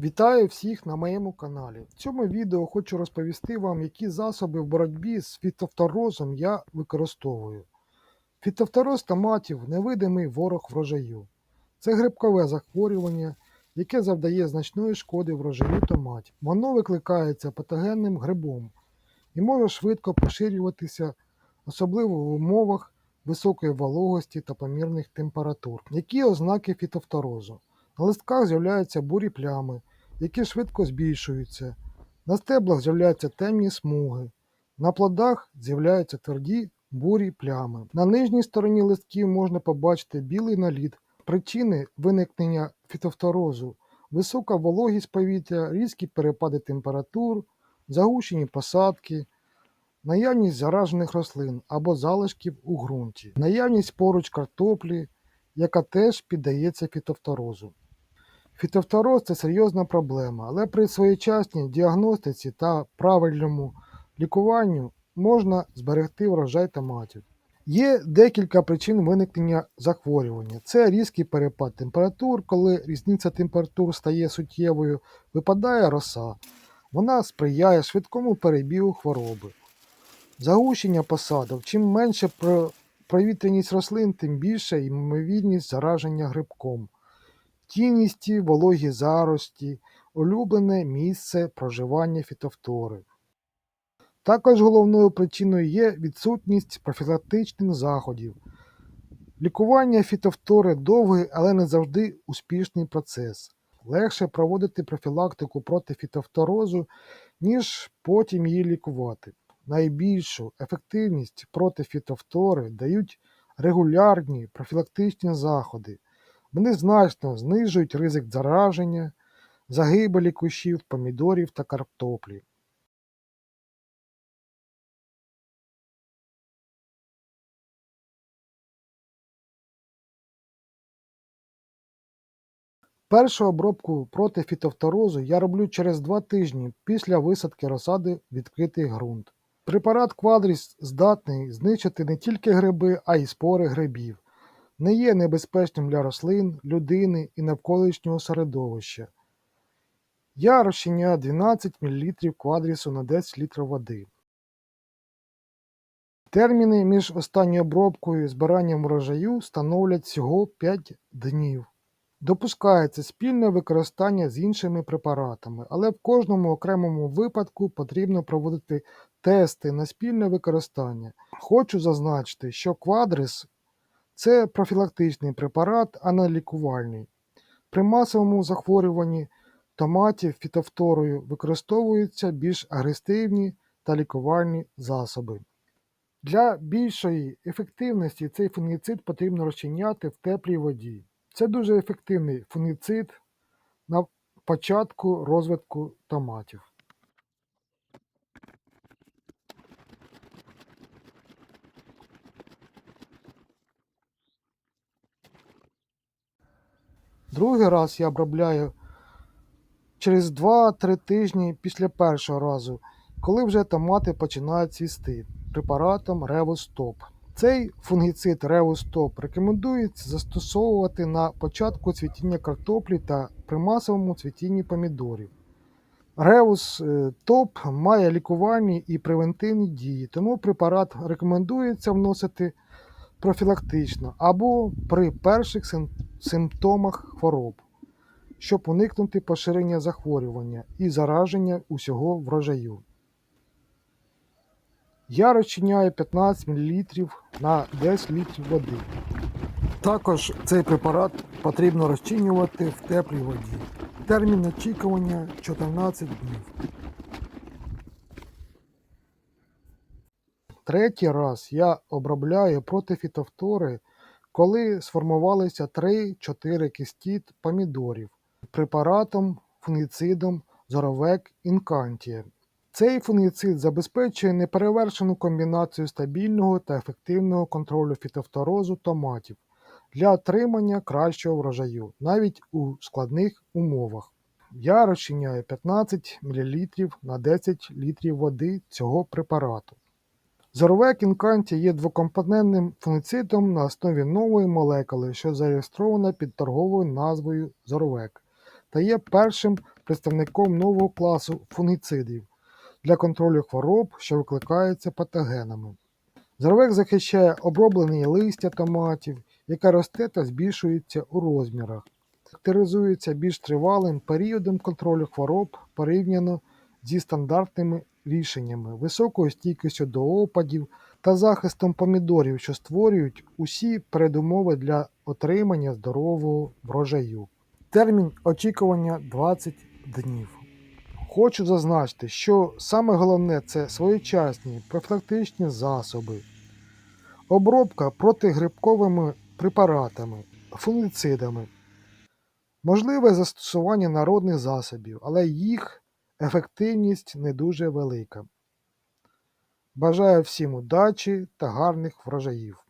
Вітаю всіх на моєму каналі. В цьому відео хочу розповісти вам, які засоби в боротьбі з фітофторозом я використовую. Фітофтороз томатів невидимий ворог врожаю. Це грибкове захворювання, яке завдає значної шкоди врожаю томатів. Воно викликається патогенним грибом і може швидко поширюватися, особливо в умовах високої вологості та помірних температур. Які ознаки фітофторозу? На листках з'являються бурі плями, які швидко збільшуються. На стеблах з'являються темні смуги. На плодах з'являються тверді бурі плями. На нижній стороні листків можна побачити білий наліт. Причини виникнення фітофторозу висока вологість повітря, різкі перепади температур, загущені посадки, наявність заражених рослин або залишків у ґрунті, наявність поруч картоплі, яка теж піддається фітофторозу. Фітофтороз це серйозна проблема, але при своєчасній діагностиці та правильному лікуванню можна зберегти врожай томатів. Є декілька причин виникнення захворювання. Це різкий перепад температур, коли різниця температур стає суттєвою, випадає роса. Вона сприяє швидкому перебігу хвороби. Загущення посадок. Чим менше про- провітряність рослин, тим більша ймовірність зараження грибком. Тіністі, вологі зарості, улюблене місце проживання фітофтори. Також головною причиною є відсутність профілактичних заходів. Лікування фітофтори довгий, але не завжди успішний процес. Легше проводити профілактику проти фітофторозу, ніж потім її лікувати. Найбільшу ефективність проти фітофтори дають регулярні профілактичні заходи. Вони значно знижують ризик зараження, загибелі кущів, помідорів та картоплі. Першу обробку проти фітофторозу я роблю через два тижні після висадки розсади відкритий ґрунт. Препарат Квадріс здатний знищити не тільки гриби, а й спори грибів. Не є небезпечним для рослин, людини і навколишнього середовища. Я розчиняю 12 мл квадрісу на 10 літрів води. Терміни між останньою обробкою і збиранням врожаю становлять всього 5 днів. Допускається спільне використання з іншими препаратами, але в кожному окремому випадку потрібно проводити тести на спільне використання. Хочу зазначити, що квадрис це профілактичний препарат, а не лікувальний. При масовому захворюванні томатів фітофторою використовуються більш агресивні та лікувальні засоби. Для більшої ефективності цей фунгіцид потрібно розчиняти в теплій воді. Це дуже ефективний фунгіцид на початку розвитку томатів. Другий раз я обробляю через 2-3 тижні після першого разу, коли вже томати починають цвісти препаратом Revus-Top. Цей фунгіцид Revus-Top рекомендується застосовувати на початку цвітіння картоплі та при масовому цвітінні помідорів. Ревус е, топ має лікувальні і превентивні дії, тому препарат рекомендується вносити профілактично або при перших сим- симптомах хвороб, щоб уникнути поширення захворювання і зараження усього врожаю. Я розчиняю 15 мл на 10 літрів води. Також цей препарат потрібно розчинювати в теплій воді. Термін очікування 14 днів. Третій раз я обробляю проти фітофтори, коли сформувалися 3-4 кисті помідорів препаратом фунгіцидом Зоровек Інкантія. Цей фунгіцид забезпечує неперевершену комбінацію стабільного та ефективного контролю фітофторозу томатів для отримання кращого врожаю, навіть у складних умовах. Я розчиняю 15 мл на 10 літрів води цього препарату. Зоровек інканті є двокомпонентним фунгіцидом на основі нової молекули, що зареєстрована під торговою назвою Зоровек. та є першим представником нового класу фунгіцидів для контролю хвороб, що викликаються патогенами. Зоровик захищає оброблені листя томатів, яке росте та збільшується у розмірах. Характеризується більш тривалим періодом контролю хвороб порівняно зі стандартними рішеннями, високою стійкістю до опадів та захистом помідорів, що створюють усі передумови для отримання здорового врожаю. Термін очікування 20 днів. Хочу зазначити, що саме головне це своєчасні профілактичні засоби, обробка протигрибковими препаратами, фунгіцидами, можливе застосування народних засобів, але їх ефективність не дуже велика. Бажаю всім удачі та гарних врожаїв!